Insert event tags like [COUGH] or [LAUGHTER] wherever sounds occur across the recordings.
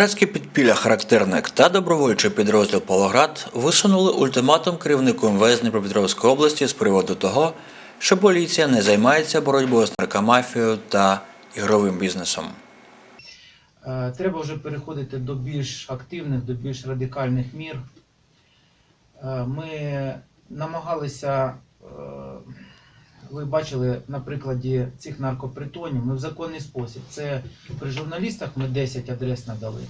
Павлоградське підпілля характерник та добровольчий підрозділ Павлоград висунули ультиматум керівнику МВС Дніпропетровської області з приводу того, що поліція не займається боротьбою з наркомафією та ігровим бізнесом. Е, Треба вже переходити до більш активних, до більш радикальних мір. Е, Ми намагалися, ви бачили на прикладі цих наркопритонів, ми в законний спосіб. Це при журналістах ми 10 адрес надали,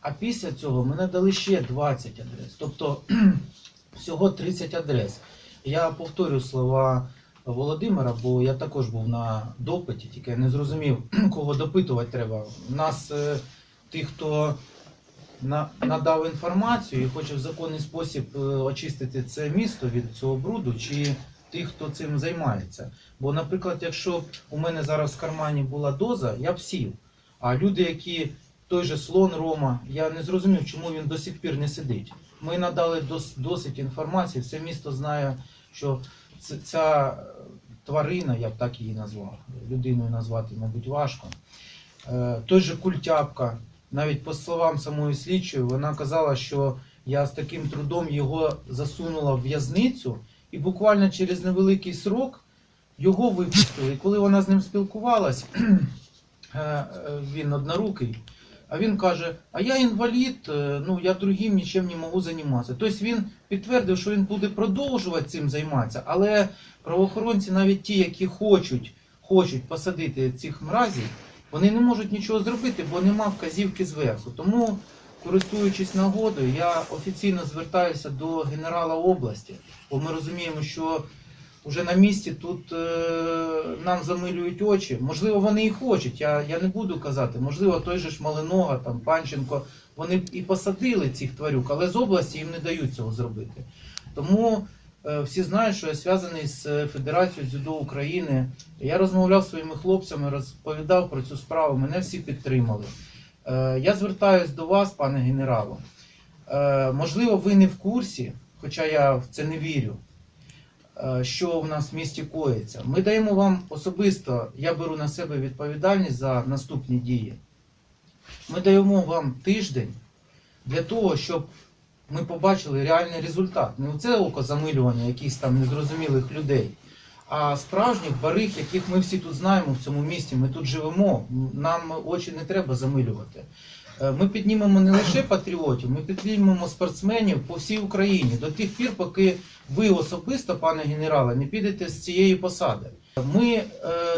а після цього ми надали ще 20 адрес. Тобто [CLEARS THROAT] всього 30 адрес. Я повторю слова Володимира, бо я також був на допиті, тільки я не зрозумів, [CLEARS THROAT] кого допитувати треба. Нас е, ті, хто на, надав інформацію і хоче в законний спосіб е, очистити це місто від цього бруду, чи ті, хто цим займається. Бо, наприклад, якщо б у мене зараз в кармані була доза, я б сів. А люди, які той же слон Рома, я не зрозумів, чому він до сих пір не сидить. Ми надали дос, досить інформації, все місто знає, що ця е, тварина, я б так її назвав, людиною назвати, мабуть, важко. Е, Той же культяпка, навіть по словам самої слідчої, вона казала, що я з таким трудом його засунула в в'язницю, і буквально через невеликий срок його випустили. І коли вона з ним спілкувалась, [CLEARS THROAT] е, е, він однорукий, а він каже: А я інвалід, е, ну я другим нічим не можу займатися. Тобто він підтвердив, що він буде продовжувати цим займатися, але правоохоронці, навіть ті, які хочуть, хочуть посадити цих мразів, вони не можуть нічого зробити, бо нема вказівки зверху. Тому, користуючись нагодою, я офіційно звертаюся до генерала області, бо ми розуміємо, що вже на місці тут е, нам замилюють очі. Можливо, вони і хочуть. Я, я не буду казати. Можливо, той же ж Малинога, там Панченко, вони і посадили цих тварюк, але з області їм не дають цього зробити. Тому е, всі знають, що я зв'язаний з е, Федерацією дзюдо України. Я розмовляв зі своїми хлопцями, розповідав про цю справу. Мене всі підтримали. Е, я звертаюсь до вас, пане генералу. Е, можливо, ви не в курсі, хоча я в це не вірю е, що в нас в місті коїться. Ми даємо вам особисто, я беру на себе відповідальність за наступні дії. Ми даємо вам тиждень для того, щоб ми побачили реальний результат. Не оце око замилювання якихось там незрозумілих людей, а справжніх бариг, яких ми всі тут знаємо в цьому місті. Ми тут живемо. Нам очі не треба замилювати. Е, Ми піднімемо не лише патріотів, ми піднімемо спортсменів по всій Україні до тих пір, поки ви особисто, пане генерале, не підете з цієї посади. Ми е,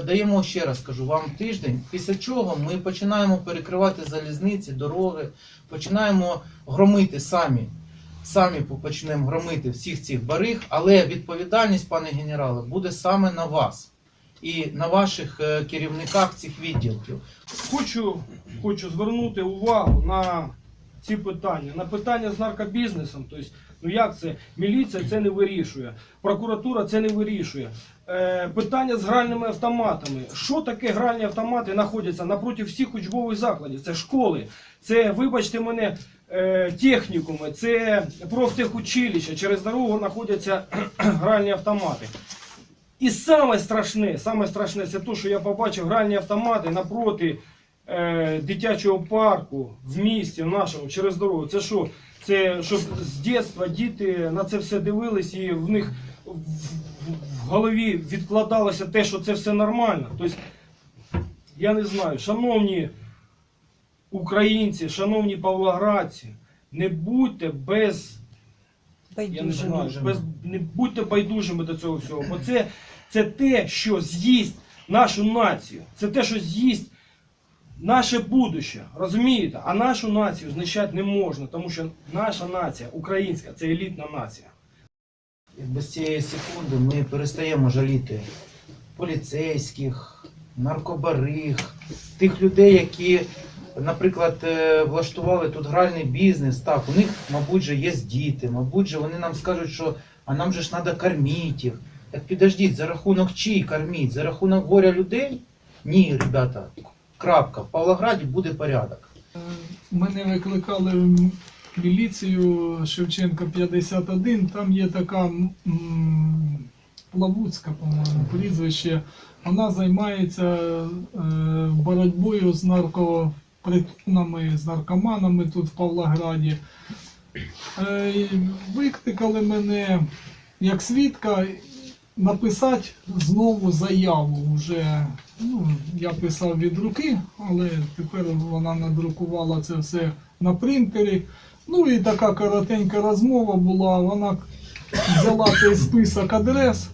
даємо ще раз кажу вам тиждень, після чого ми починаємо перекривати залізниці, дороги, починаємо громити самі. Самі почнемо громити всіх цих бариг, але відповідальність, пане генерале, буде саме на вас і на ваших е, керівниках цих відділків. Хочу, хочу звернути увагу на ці питання. На питання з наркобізнесом. Тобто, ну як це? Міліція це не вирішує, прокуратура це не вирішує. Е, питання з гральними автоматами. Що таке гральні автомати знаходяться напроти всіх учбових закладів? Це школи, це, вибачте мене, технікуми, це профтехучилища. Через дорогу знаходяться [CLEARS THROAT] гральні автомати. І саме страшне, саме страшне це те, що я побачив гральні автомати напроти е, дитячого парку в місті нашому через дорогу. Це що? Це щоб з дитинства діти на це все дивились і в них в голові відкладалося те, що це все нормально. Тобто, я не знаю, шановні українці, шановні павлоградці, не будьте без я не знаю, без, не будьте байдужими до цього всього, бо це, це те, що з'їсть нашу націю. Це те, що з'їсть наше будуще. Розумієте? А нашу націю знищати не можна, тому що наша нація, українська, це елітна нація. Якби з цієї секунди ми перестаємо жаліти поліцейських, наркобариг, тих людей, які, наприклад, е, влаштували тут гральний бізнес. Так, у них, мабуть, же є діти, мабуть, же вони нам скажуть, що а нам же ж треба кормити їх. Так підождіть, за рахунок чий корміть? За рахунок горя людей? Ні, ребята, крапка. В Павлограді буде порядок. Мене викликали в міліцію Шевченка 51, там є така Плавуцька, по-моєму, прізвище. Вона займається е, боротьбою з нарко, притонами, з наркоманами тут в Павлограді. Е, Викликали мене як свідка написати знову заяву. Вже ну, я писав від руки, але тепер вона надрукувала це все на принтері. Ну і така коротенька розмова була. Вона взяла цей список адрес,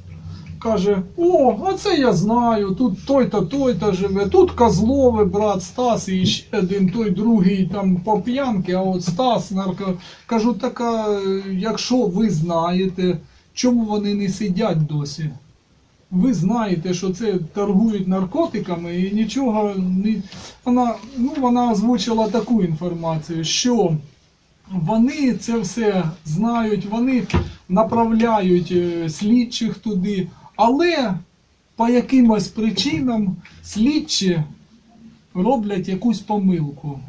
каже: О, а це я знаю, тут той-то, той-то живе, тут Козлове, брат Стас, і ще один, той другий там по п'янки, а от Стас нарко. Кажу, так а якщо ви знаєте, чому вони не сидять досі? Ви знаєте, що це торгують наркотиками і нічого не. Вона, ну, вона озвучила таку інформацію, що вони це все знають, вони направляють е, слідчих туди, але по якимось причинам слідчі роблять якусь помилку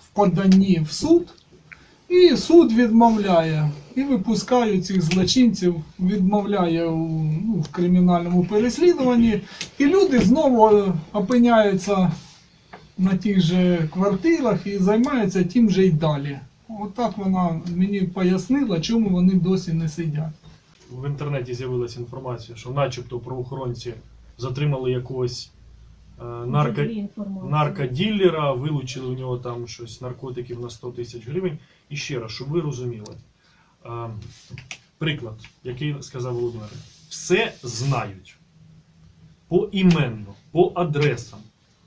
в поданні в суд, і суд відмовляє. І випускає цих злочинців, відмовляє ну, в кримінальному переслідуванні, і люди знову е, опиняються на тих же квартирах і займаються тим же й далі. Отак вона мені пояснила, чому вони досі не сидять. В інтернеті з'явилася інформація, що начебто правоохоронці затримали якогось е, нарко... наркоділлера, вилучили у нього там щось наркотиків на 100 тисяч гривень. І ще раз, щоб ви розуміли, е, приклад, який сказав Володимир, все знають поіменно, по адресам,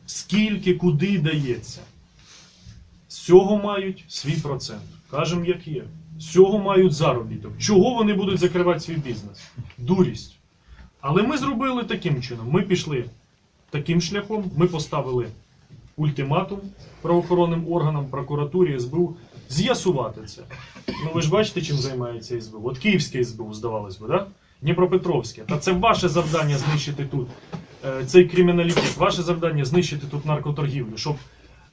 скільки куди дається. З цього мають свій процент. Кажемо, як є. З цього мають заробіток. Чого вони будуть закривати свій бізнес? Дурість. Але ми зробили таким чином. Ми пішли таким шляхом, ми поставили ультиматум правоохоронним органам, прокуратурі, СБУ з'ясувати це. Ну ви ж бачите, чим займається СБУ. От Київське СБУ, здавалось би, да? Дніпропетровське. Та це ваше завдання знищити тут е, цей криміналітет, ваше завдання знищити тут наркоторгівлю, щоб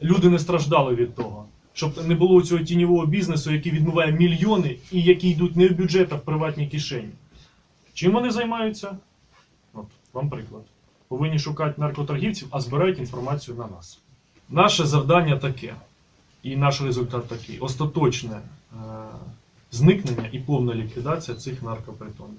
люди не страждали від того. Щоб не було цього тіньового бізнесу, який відмиває мільйони і які йдуть не в бюджет, а в приватні кишені. Чим вони займаються? От, вам приклад. Повинні шукати наркоторгівців, а збирають інформацію на нас. Наше завдання таке, і наш результат такий: остаточне е- зникнення і повна ліквідація цих наркопритонів.